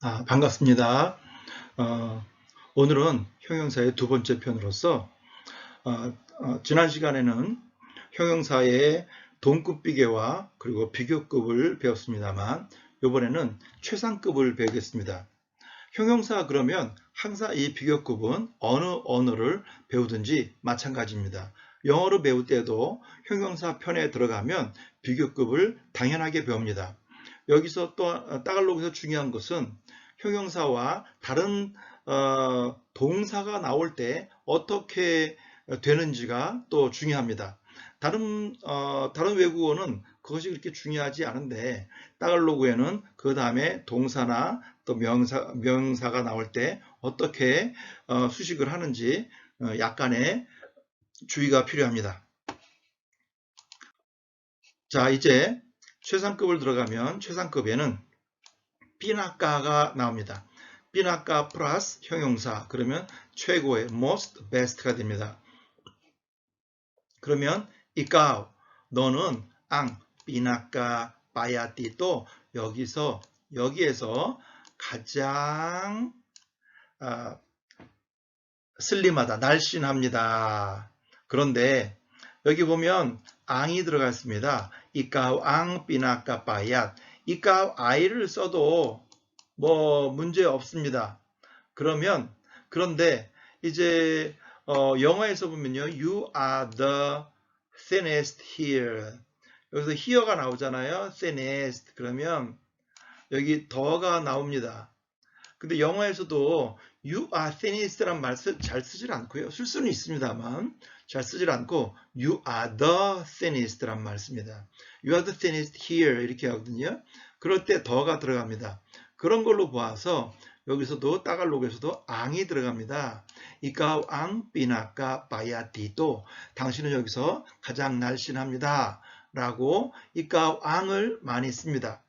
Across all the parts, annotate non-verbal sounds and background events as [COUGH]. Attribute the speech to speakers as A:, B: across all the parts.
A: 아, 반갑습니다. 어, 오늘은 형용사의 두 번째 편으로서 어, 어, 지난 시간에는 형용사의 동급 비교와 그리고 비교급을 배웠습니다만 이번에는 최상급을 배우겠습니다. 형용사 그러면 항상 이 비교급은 어느 언어를 배우든지 마찬가지입니다. 영어로 배울 때도 형용사 편에 들어가면 비교급을 당연하게 배웁니다. 여기서 또 따갈록에서 중요한 것은 형용사와 다른 어, 동사가 나올 때 어떻게 되는지가 또 중요합니다. 다른 어, 다른 외국어는 그것이 그렇게 중요하지 않은데 따갈로그에는 그 다음에 동사나 또 명사 명사가 나올 때 어떻게 어, 수식을 하는지 어, 약간의 주의가 필요합니다. 자 이제 최상급을 들어가면 최상급에는 비나까가 나옵니다. 비나까 플러스 형용사 그러면 최고의 most best가 됩니다. 그러면 이까우 너는 앙 비나까 바야띠 또 여기서 여기에서 가장 아, 슬림하다 날씬합니다. 그런데 여기 보면 앙이 들어가 있습니다. 이까우 앙 비나까 바얏 이까 i를 써도 뭐 문제 없습니다. 그러면 그런데 이제 어, 영어에서 보면요. You are the thinnest here. 여기서 here가 나오잖아요. thinnest. 그러면 여기 더가 나옵니다. 근데 영어에서도 you are thinnest란 말 잘 쓰질 않고요. 쓸 수는 있습니다만 잘 쓰질 않고 you are the thinnest란 말 씁니다. You are the thinnest here 이렇게 하거든요. 그럴 때 더가 들어갑니다. 그런 걸로 보아서 여기서도 따갈록에서도 앙이 들어갑니다. 이까 앙 비나까 바야디도 당신은 여기서 가장 날씬합니다. 라고 이까 앙을 많이 씁니다.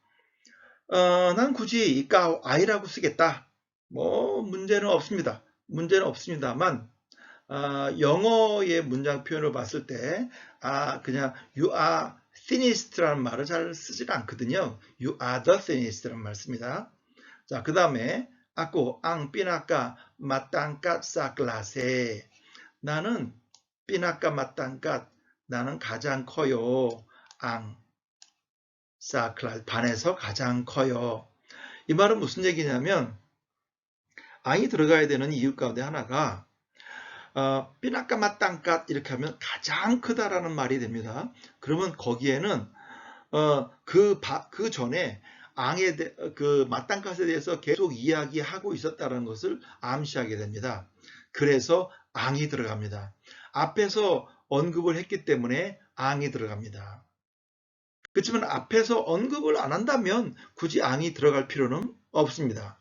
A: 어, 난 굳이 이까 아이라고 쓰겠다. 뭐 문제는 없습니다. 문제는 없습니다만 아, 영어의 문장 표현을 봤을 때, 아, 그냥 you are thinnest라는 말을 잘 쓰질 않거든요. You are the thinnest라는 말 씁니다. 자, 그 다음에, 아꼬, 앙, 삐나까, 마땅까, 싸클라세. 나는, 삐나까, 마땅까, 나는 가장 커요. 앙, 싸클라, 반에서 가장 커요. 이 말은 무슨 얘기냐면, 앙이 들어가야 되는 이유 가운데 하나가, 어, 삐나까마 땅갓 이렇게 하면 가장 크다라는 말이 됩니다. 그러면 거기에는 어, 그, 바, 그 전에 앙에 대, 그 맞땅갓에 대해서 계속 이야기하고 있었다는 것을 암시하게 됩니다. 그래서 앙이 들어갑니다. 앞에서 언급을 했기 때문에 앙이 들어갑니다. 그렇지만 앞에서 언급을 안 한다면 굳이 앙이 들어갈 필요는 없습니다.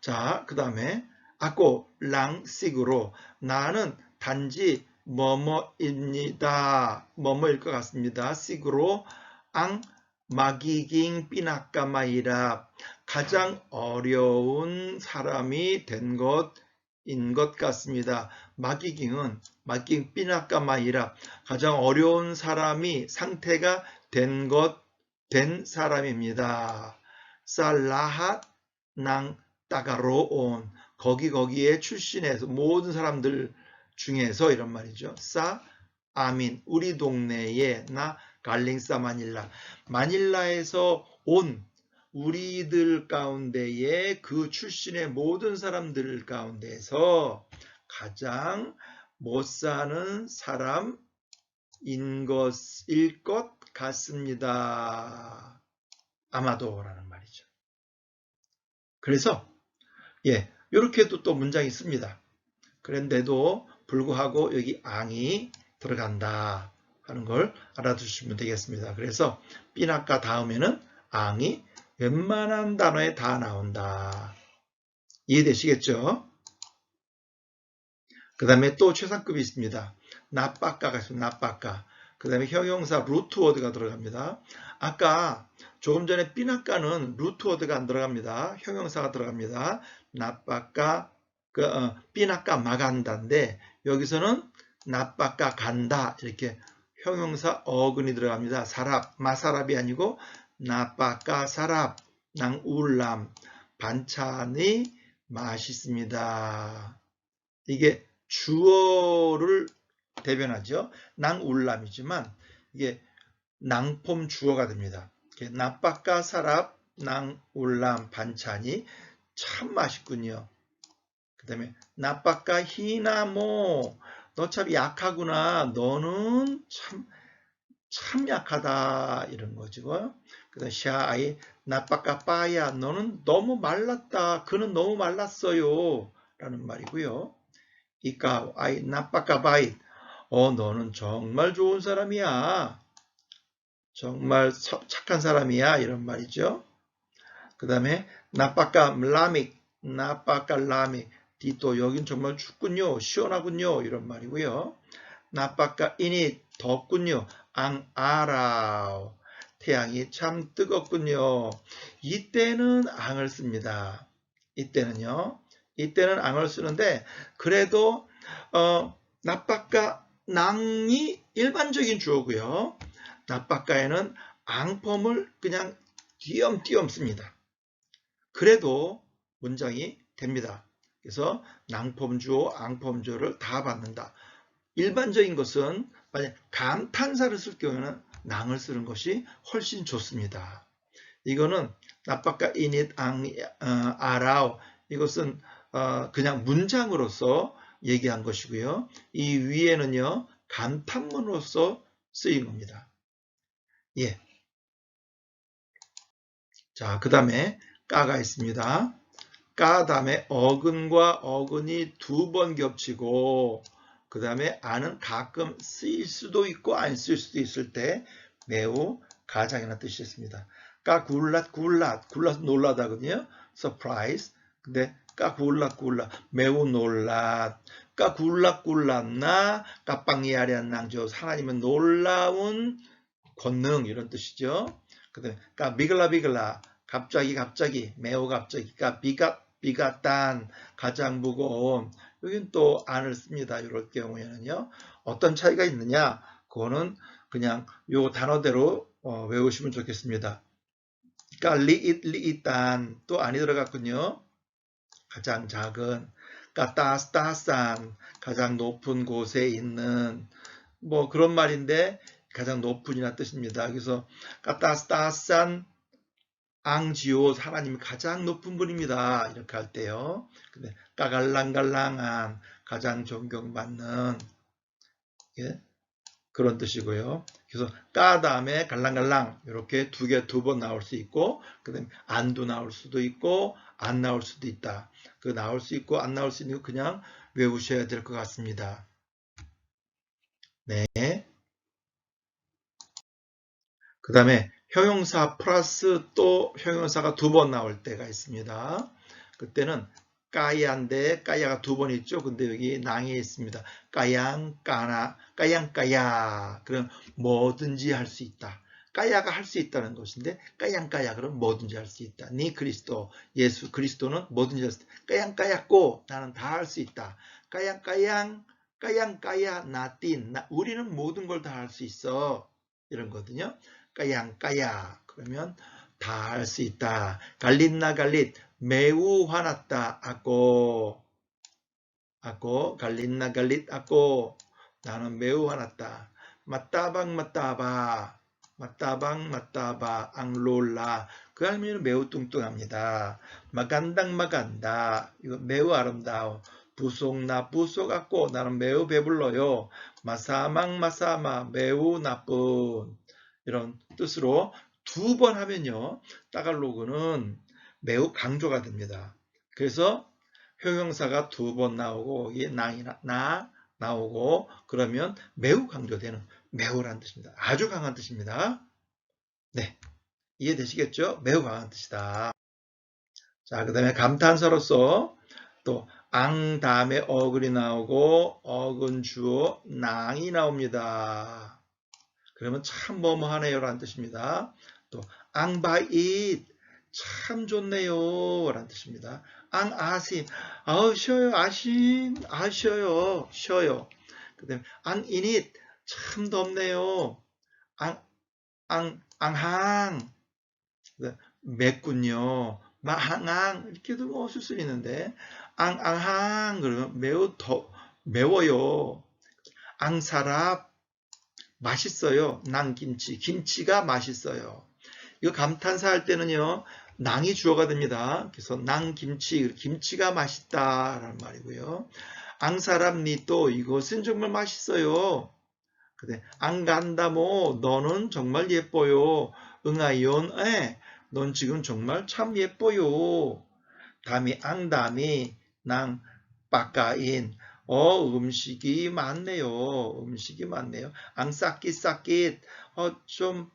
A: 자, 그 다음에 아고 랑식으로 나는 단지 뭐뭐입니다. 뭐뭐일 것 같습니다. 식으로 앙 마기깅 삐나까마이라 가장 어려운 사람이 된 것인 것 같습니다. 마기깅은 마기깅 삐나까마이라 가장 어려운 사람이 상태가 된 것 된 사람입니다. 살라핫 낭 따가로 온 거기 거기에 출신해서 모든 사람들 중에서 이런 말이죠. 싸 아민 우리 동네에 나 갈링사 마닐라 마닐라에서 온 우리들 가운데에 그 출신의 모든 사람들 가운데서 가장 못 사는 사람인 것일 것 같습니다. 아마도라는 말이죠. 그래서 예, 이렇게도 또 문장이 있습니다. 그런데도 불구하고 여기 앙이 들어간다 하는 걸 알아두시면 되겠습니다. 그래서 삐나까 다음에는 앙이 웬만한 단어에 다 나온다. 이해되시겠죠? 그 다음에 또 최상급이 있습니다. 나빠까가 있습니다. 나빠까. 그 다음에 형용사 루트워드가 들어갑니다. 아까 조금 전에 삐나까는 루트워드가 안 들어갑니다. 형용사가 들어갑니다. 나빠까 그 어, 삐나까 마간다인데 여기서는 나빠까 간다 이렇게 형용사 어근이 들어갑니다. 사랍 마사랍이 아니고 나빠까 사랍 낭울람 반찬이 맛있습니다. 이게 주어를 대변하죠. 낭울람이지만 이게 낭폼 주어가 됩니다. 나빠까 사랍 낭울람 반찬이 참 맛있군요. 그 다음에 나빠까 히나모 너 참 약하구나. 너는 참, 참 약하다. 이런 거죠. 그 다음 샤아이 나빠까 빠야 너는 너무 말랐다. 그는 너무 말랐어요. 라는 말이고요. 이까 아이 나빠까 바이 어 너는 정말 좋은 사람이야. 정말 착한 사람이야. 이런 말이죠. 그 다음에 나빠까 라믹 나빠까 라믹 디또 여긴 정말 춥군요. 시원하군요. 이런 말이고요. 나빠까 이니 덥군요. 앙 아라우 태양이 참 뜨겁군요. 이때는 앙을 씁니다. 이때는요. 이때는 앙을 쓰는데 그래도 어, 나빠까 낭이 일반적인 주어고요. 나빠까에는 앙펌을 그냥 띄엄띄엄 씁니다. 그래도 문장이 됩니다. 그래서 낭펌주어, 앙펌주어를 다 받는다. 일반적인 것은 만약 감탄사를 쓸 경우에는 낭을 쓰는 것이 훨씬 좋습니다. 이거는 나빠까 이닛 앙 어, 아라오 이것은 어, 그냥 문장으로서 얘기한 것이고요. 이 위에는요 감탄문으로서 쓰인 겁니다. 예. 자, 그 다음에 까가 있습니다. 까 다음에 어근과 어근이 두 번 겹치고 그 다음에 아는 가끔 쓰일 수도 있고 안 쓰일 수도 있을 때 매우 가장이라는 뜻이 있습니다. 까 굴랏 굴랏 굴랏 놀라다거든요. surprise 근데 까 굴랏 굴랏 매우 놀랏 까 굴랏 굴랏나 까빵이 아리한 낭저 하나님은 놀라운 권능 이런 뜻이죠. 그 다음에 까 미글라 비글라 갑자기 갑자기 매우 갑자기 까 비가 딴 가장 무거운 여긴 또 안을 씁니다. 이럴 경우에는요. 어떤 차이가 있느냐? 그거는 그냥 요 단어대로 어, 외우시면 좋겠습니다. 그러니까 리잇단 또 안이 들어갔군요. 가장 작은 까따스 따스한 가장 높은 곳에 있는 뭐 그런 말인데 가장 높은이나 뜻입니다. 그래서 까따스 따스한 앙지오 하나님이 가장 높은 분입니다. 이렇게 할 때요. 근데 까갈랑갈랑한 가장 존경받는 예? 그런 뜻이고요. 그래서 까 다음에 갈랑갈랑 이렇게 두 개 두 번 나올 수 있고 그다음에 안도 나올 수도 있고 안 나올 수도 있다. 그 나올 수 있고 안 나올 수 있는 거 그냥 외우셔야 될 것 같습니다. 네. 그 다음에 형용사 플러스 또 형용사가 두 번 나올 때가 있습니다. 그때는 까야인데 까야가 두 번 있죠. 근데 여기 낭이 있습니다. 까양 까나 까양 까야 그럼 뭐든지 할 수 있다. 까야가 할 수 있다는 것인데 까양 까야 그럼 뭐든지 할 수 있다. 니 그리스도 예수 그리스도는 뭐든지 할 수 있다. 까양 까야고 나는 다 할 수 있다. 까양 까양 까양 까야 나틴 나, 우리는 모든 걸 다 할 수 있어 이런 거거든요. 까양 까야. 그러면 다할수 있다. 갈릿나 갈릿. 매우 화났다. 아고. 아고. 갈릿나 갈릿. 아고. 나는 매우 화났다. 맞다방 맞다바. 맞다방 맞다바. 앙롤라. 그 할머니는 매우 뚱뚱합니다. 마간당 마간다. 이거 매우 아름다워. 부속나 부속같고. 나는 매우 배불러요. 마사망 마사마. 매우 나쁜 이런 뜻으로 두 번 하면요. 따갈로그는 매우 강조가 됩니다. 그래서 형용사가 두 번 나오고 이게 나이나 나 나오고 그러면 매우 강조되는 매우란 뜻입니다. 아주 강한 뜻입니다. 네. 이해되시겠죠? 매우 강한 뜻이다. 자, 그 다음에 감탄사로서 또 앙 다음에 어근이 나오고 어근 주어 낭이 나옵니다. 그러면 참 뭐뭐하네요 라는 뜻입니다. 또 앙바잇 참 좋네요 라는 뜻입니다. 앙아심 아우 쉬어요 아신 아쉬어요 쉬어요. 그 다음에 앙이닛 참 덥네요. 앙, 앙, 앙항 맵군요. 마항앙 이렇게도 뭐 쓸 수 있는데 앙앙항 그러면 매우 더 매워요. 앙사랍 맛있어요. 낭김치 김치가 맛있어요. 이거 감탄사 할 때는요. 낭이 주어가 됩니다. 그래서 낭김치 김치가 맛있다라는 말이고요. 앙사랍니 또 이것은 정말 맛있어요. 근데 안 간다모 너는 정말 예뻐요. 응아이온 에, 넌 지금 정말 참 예뻐요. 담이 앙담이 낭 빠까인 어 음식이 많네요. 음식이 많네요. 앙싸끼 싸끼 어 좀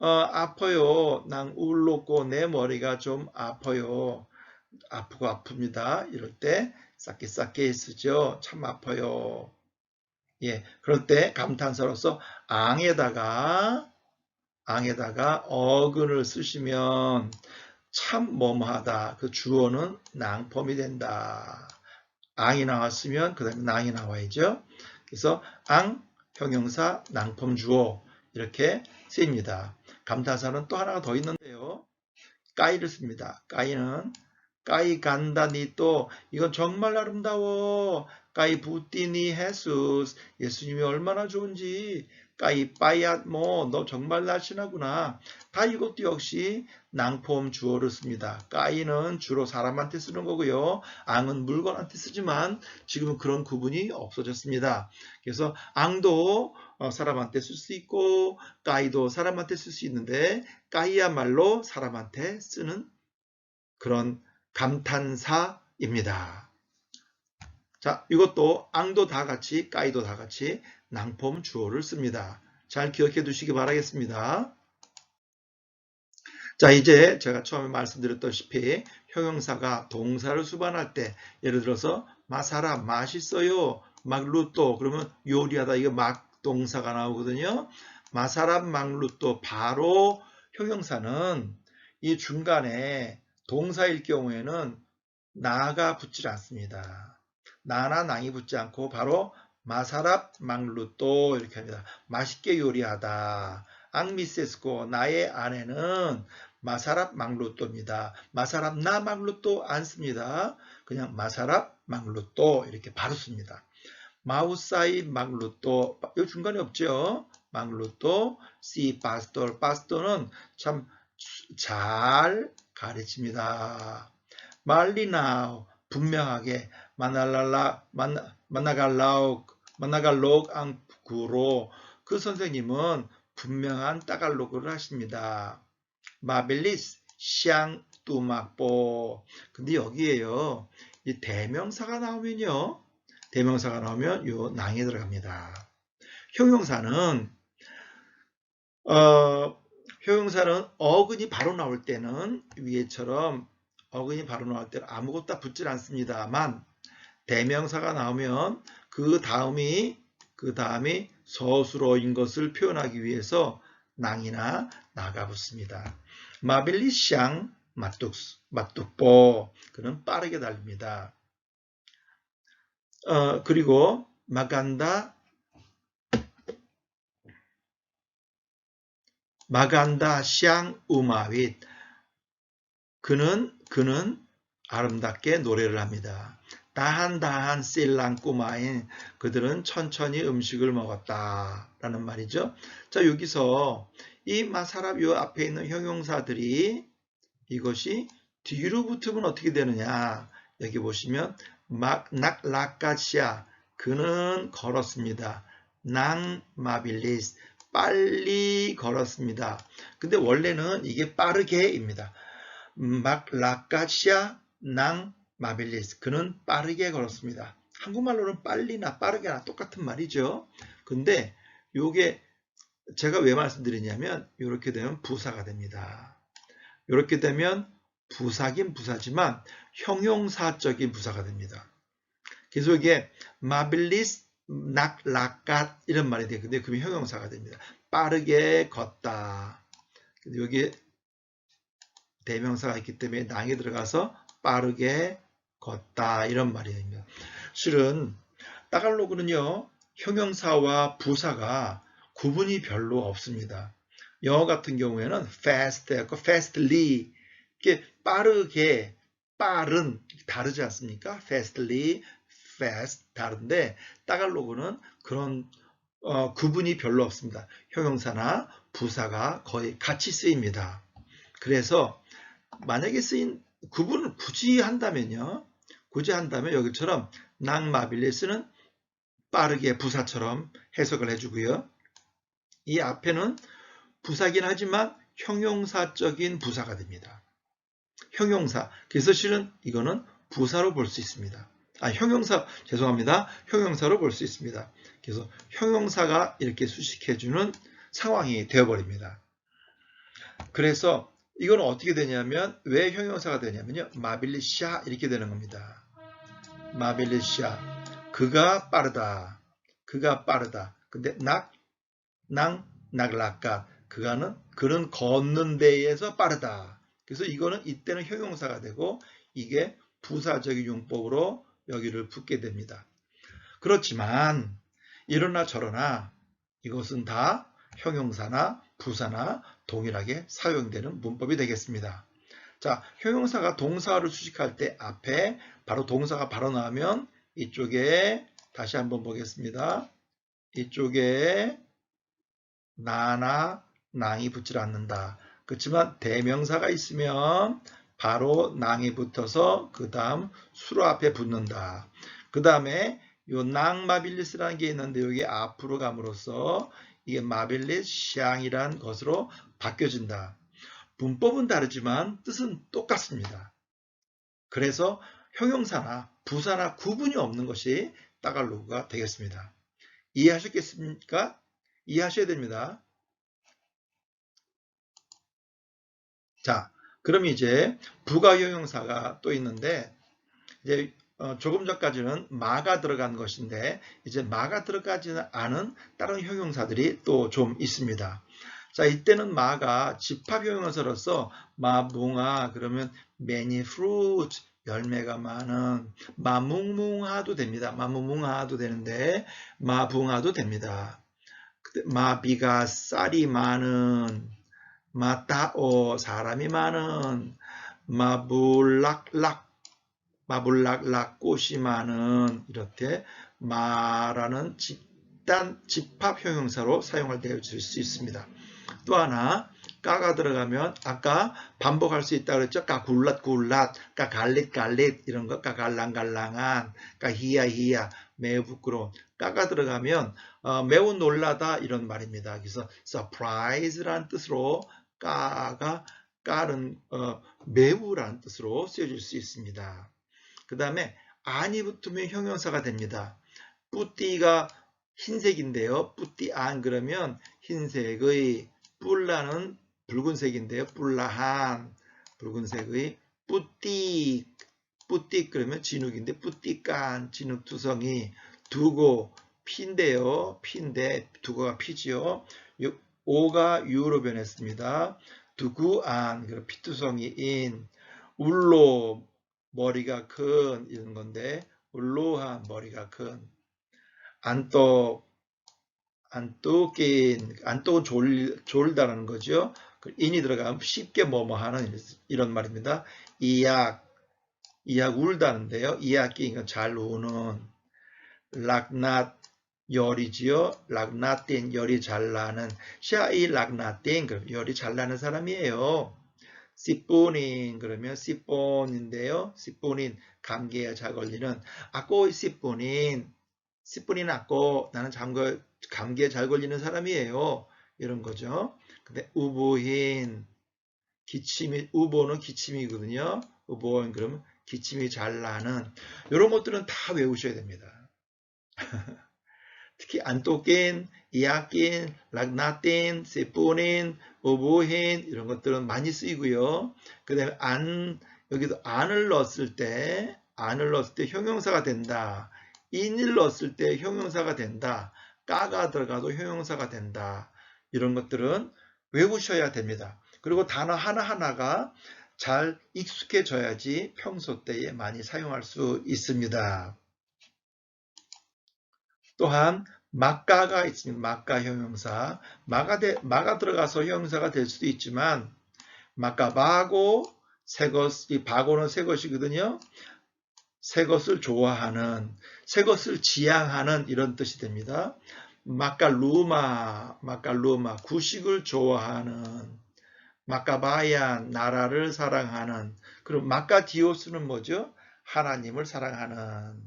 A: 어, 아파요. 난 울렀고 내 머리가 좀 아파요. 아프고 아픕니다. 이럴 때 싸끼 쓰죠. 참 아파요. 예, 그럴 때 감탄사로서 앙에다가 앙에다가 어근을 쓰시면 참 뭐뭐하다. 그 주어는 낭펌이 된다. 앙이 나왔으면 그 다음에 낭이 나와야죠. 그래서 앙, 형용사, 낭펌 주어 이렇게 쓰입니다. 감탄사는 또 하나가 더 있는데요. 까이를 씁니다. 까이는 까이 간다니 또 이건 정말 아름다워. 까이 부띠니 헤수스 예수님이 얼마나 좋은지 까이 빠이앗 뭐너 정말 날씬하구나. 다 이것도 역시 낭폼 주어를 씁니다. 까이는 주로 사람한테 쓰는 거고요. 앙은 물건한테 쓰지만 지금은 그런 구분이 없어졌습니다. 그래서 앙도 어, 사람한테 쓸 수 있고 까이도 사람한테 쓸 수 있는데 까이야말로 사람한테 쓰는 그런 감탄사입니다. 자, 이것도 앙도 다 같이 까이도 다 같이 낭폼 주어를 씁니다. 잘 기억해 두시기 바라겠습니다. 자, 이제 제가 처음에 말씀드렸다시피 형용사가 동사를 수반할 때 예를 들어서 마사라 맛있어요. 막루또 그러면 요리하다 이거 막 동사가 나오거든요. 마사람 막루또 바로 형용사는 이 중간에 동사일 경우에는 나가 붙질 않습니다. 나나 낭이 붙지 않고 바로 마사랍 막루또 이렇게 합니다. 맛있게 요리하다. 앙미세스코 나의 아내는 마사랍 막루또입니다. 마사랍 나 막루또 안 씁니다. 그냥 마사랍 막루또 이렇게 바로 씁니다. 마우사이 막루또 이 중간에 없죠. 막루또 시 파스토 파스토는 참 잘 가르칩니다. 말리나우 분명하게 마날랄라 만나 만나갈라우 만나갈록 앙구로 그 선생님은 분명한 따갈로그를 하십니다. 마벨리스 샹 뚜막보 근데 여기에요. 이 대명사가 나오면요. 대명사가 나오면 요 낭에 들어갑니다. 형용사는 어, 형용사는 어근이 바로 나올 때는 위에처럼 어근이 바로 나올 때는 아무것도 붙질 않습니다만 대명사가 나오면 그 다음이 그 다음이 서술어인 것을 표현하기 위해서 낭이나 나가 붙습니다. 마빌리샹 마뚝스 마뚝보 그는 빠르게 달립니다. 어, 그리고 마간다 마간다 샹 우마윗 그는 그는 아름답게 노래를 합니다. 다한다한 실랑 꼬마인 그들은 천천히 음식을 먹었다 라는 말이죠. 자 여기서 이 마사랍 요 앞에 있는 형용사들이 이것이 뒤로 붙으면 어떻게 되느냐 여기 보시면 막낙라카시아 그는 걸었습니다. 낭 마빌리스 빨리 걸었습니다. 근데 원래는 이게 빠르게입니다. 막라카시아 낭 마빌리스 그는 빠르게 걸었습니다. 한국말로는 빨리나 빠르게나 똑같은 말이죠. 근데 요게 제가 왜 말씀드리냐면 이렇게 되면 부사가 됩니다. 이렇게 되면 부사긴 부사지만 형용사적인 부사가 됩니다. 그래서 이게 마빌리스 낙라갓 이런 말이. 근데 그러면 형용사가 됩니다. 빠르게 걷다. 여기 대명사가 있기 때문에 낭에 들어가서 빠르게 걷다 이런 말이 됩니다. 실은 따갈로그는요 형용사와 부사가 구분이 별로 없습니다. 영어 같은 경우에는 fast, fastly, 이게 빠르게 빠른 다르지 않습니까? fastly, fast 다른데 따갈로그는 그런 어, 구분이 별로 없습니다. 형용사나 부사가 거의 같이 쓰입니다. 그래서 만약에 쓰인 구분을 굳이 한다면요. 굳이 한다면 여기처럼 낭마빌리스는 빠르게 부사처럼 해석을 해주고요. 이 앞에는 부사긴 하지만 형용사적인 부사가 됩니다. 형용사. 그래서 실은 이거는 부사로 볼 수 있습니다. 아, 형용사, 죄송합니다. 형용사로 볼 수 있습니다. 그래서 형용사가 이렇게 수식해주는 상황이 되어버립니다. 그래서 이건 어떻게 되냐면 왜 형용사가 되냐면요. 마빌리샤 이렇게 되는 겁니다. 마빌리샤 그가 빠르다. 그가 빠르다. 근데 낙, 낭, 낙락가 그가는 그는 걷는 데에서 빠르다. 그래서 이거는 이때는 형용사가 되고 이게 부사적인 용법으로 여기를 붙게 됩니다. 그렇지만 이러나 저러나 이것은 다 형용사나 부사나 동일하게 사용되는 문법이 되겠습니다. 자, 형용사가 동사를 수식할 때 앞에 바로 동사가 바로 나오면 이쪽에 다시 한번 보겠습니다. 이쪽에 나나 낭이 붙질 않는다. 그렇지만 대명사가 있으면 바로 낭이 붙어서 그 다음 수로 앞에 붙는다. 그 다음에 요 낭마빌리스라는 게 있는데 여기 앞으로 감으로써 이게 마빌리스 샹이란 것으로 바뀌어진다. 문법은 다르지만 뜻은 똑같습니다. 그래서 형용사나 부사나 구분이 없는 것이 따갈로그가 되겠습니다. 이해하셨겠습니까? 이해하셔야 됩니다. 자, 그럼 이제 부가형용사가 또 있는데 이제 어, 조금 전까지는 마가 들어간 것인데 이제 마가 들어가지 않은 다른 형용사들이 또 좀 있습니다. 자, 이때는 마가 집합 형용사로서 마붕아 그러면 many fruit 열매가 많은 마뭉뭉하도 됩니다. 마뭉뭉하도 되는데 마붕하도 됩니다. 마비가 쌀이 많은 마따오 사람이 많은 마불락락 마불락락 꽃이 많은 이렇게 마라는 집단 집합 형용사로 사용할 수 있습니다. 또 하나 까가 들어가면 아까 반복할 수 있다 그랬죠? 까 굴랏 굴랏, 까 갈릿 갈릿 이런 거, 까 갈랑 갈랑한, 까 히야 히야 매우 부끄러운. 까가 들어가면 어, 매우 놀라다 이런 말입니다. 그래서 surprise라는 뜻으로 까가 까는 어, 매우라는 뜻으로 쓰여질 수 있습니다. 그 다음에 안이 붙으면 형용사가 됩니다. 뿌띠가 흰색인데요. 뿌띠 안 그러면 흰색의 뿔라는 붉은색인데요. 뿔라한 붉은색의 뿌띠 뿌띠 그러면 진흙인데 뿌띠깐 진흙투성이 두고 피인데요. 피인데 두고가 피지요. 오가 유로 변했습니다. 두구안 그리고 피투성이 인 울로 머리가 큰 이런 건데 울로한 머리가 큰 안떡 안똑인 안똑은 졸, 졸다라는 거죠. 그 인이 들어가면 쉽게 뭐뭐 하는 이런 말입니다. 이약 이약 울다는데요. 이약기 이건 잘 우는 락낫 열이지요. 락나땡 열이 잘 나는 샤이 락나땡 열이 잘 나는 사람이에요. 시포닌 그러면 시폰인데요. 시포닌 감기에 잘 걸리는 아꼬 시포닌 시포닌 아꼬 나는 잠거 감기에 잘 걸리는 사람이에요. 이런 거죠. 근데 우보인 기침이 우보는 기침이거든요. 우보인 그러면 기침이 잘 나는 이런 것들은 다 외우셔야 됩니다. [LAUGHS] 특히 안토겐, 이아낀, 락나틴, 세포닌, 오보힌 이런 것들은 많이 쓰이고요. 그 다음에 안 여기도 안을 넣었을 때 안을 넣었을 때 형용사가 된다. 인을 넣었을 때 형용사가 된다. 까가 들어가도 형용사가 된다. 이런 것들은 외우셔야 됩니다. 그리고 단어 하나하나가 잘 익숙해져야지 평소 때에 많이 사용할 수 있습니다. 또한 막가가 있습니다. 막가 형용사. 마가, 되, 마가 들어가서 형용사가 될 수도 있지만 막가 바고 새 것, 이 바고는 새 것이거든요. 새 것을 좋아하는, 새 것을 지향하는 이런 뜻이 됩니다. 마칼루마, 마칼루마, 구식을 좋아하는, 마카바얀, 나라를 사랑하는, 그럼 마카디오스는 뭐죠? 하나님을 사랑하는,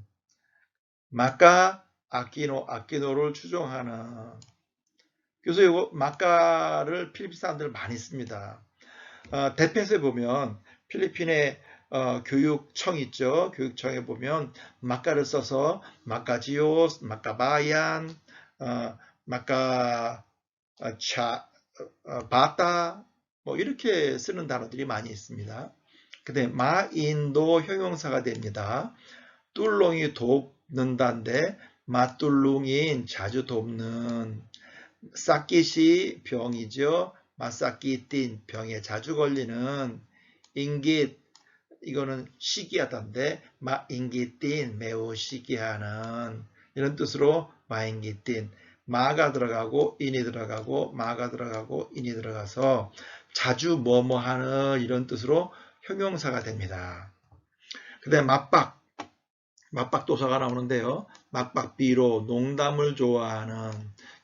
A: 마카 아키노, 아키노를 추종하는. 그래서 이거 마카를 필리핀 사람들 많이 씁니다. 어, 대패에 보면 필리핀의 어, 교육청 있죠. 교육청에 보면 마카를 써서 마카지오스, 마카바얀, 어, 마카 어, 차, 어, 바타 뭐 이렇게 쓰는 단어들이 많이 있습니다. 근데 마인도 형용사가 됩니다. 뚫롱이 돕는다인데 마뚫룽인 자주 돕는 싹깃이 병이죠. 마사키틴 병에 자주 걸리는 인깃 이거는 시기하다인데 마인기틴 매우 시기하는 이런 뜻으로 마인기틴 마가 들어가고 인이 들어가고 마가 들어가고 인이 들어가서 자주 뭐뭐 하는 이런 뜻으로 형용사가 됩니다. 그 다음에 맞박 맞박 도사가 나오는데요. 맞박비로 농담을 좋아하는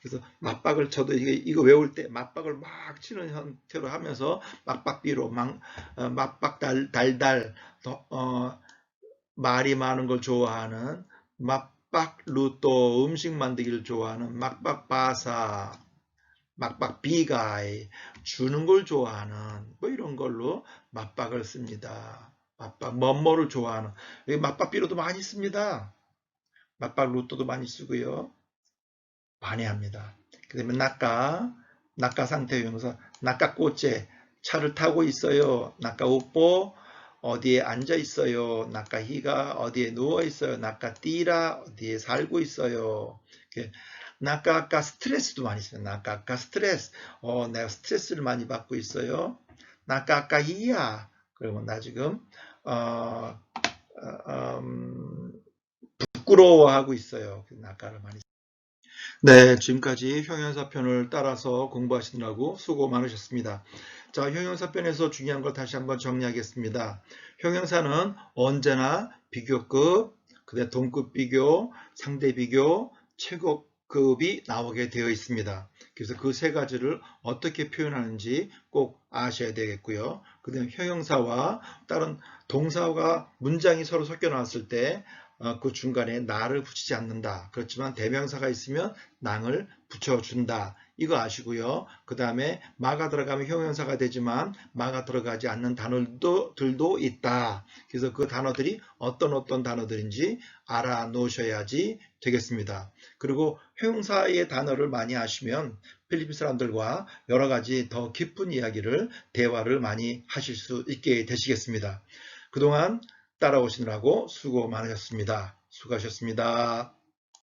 A: 그래서 맞박을 쳐도 이게 이거 외울 때 맞박을 막 치는 형태로 하면서 맞박비로 막 어, 맞박 달, 달달 어, 말이 많은 걸 좋아하는 맞박 루또 음식 만들기를 좋아하는 맞박 바사 맞박 비가이 주는 걸 좋아하는 뭐 이런 걸로 맞박을 씁니다. 맞박 뭐뭐를 좋아하는 여기 맞박 비로도 많이 씁니다. 맞박 루또도 많이 쓰고요. 많이 합니다. 그 다음에 낙가 낙가 상태 형용사 낙가 꽃에 차를 타고 있어요. 낙가 우뽀 어디에 앉아 있어요. 낙가 희가 어디에 누워 있어요. 낙가 띠라 어디에 살고 있어요. 이렇게 낙가 아까 스트레스도 많이 써요. 낙가 아까 스트레스 어 내가 스트레스를 많이 받고 있어요. 낙가 아까 희야 그러면 나 지금 어, 어, 음, 부끄러워하고 있어요. 낙가를 많이 네, 지금까지 형용사편을 따라서 공부하시느라고 수고 많으셨습니다. 자, 형용사편에서 중요한 걸 다시 한번 정리하겠습니다. 형용사는 언제나 비교급, 그다음 동급 비교, 상대 비교, 최고급이 나오게 되어 있습니다. 그래서 그 세 가지를 어떻게 표현하는지 꼭 아셔야 되겠고요. 그 다음 형용사와 다른 동사가 문장이 서로 섞여 나왔을 때 어, 그 중간에 나를 붙이지 않는다. 그렇지만 대명사가 있으면 낭을 붙여준다. 이거 아시고요. 그 다음에 마가 들어가면 형용사가 되지만 마가 들어가지 않는 단어들도 들도 있다. 그래서 그 단어들이 어떤 어떤 단어들인지 알아 놓으셔야지 되겠습니다. 그리고 형용사의 단어를 많이 아시면 필리핀 사람들과 여러 가지 더 깊은 이야기를 대화를 많이 하실 수 있게 되시겠습니다. 그동안 따라오시느라고 수고 많으셨습니다. 수고하셨습니다.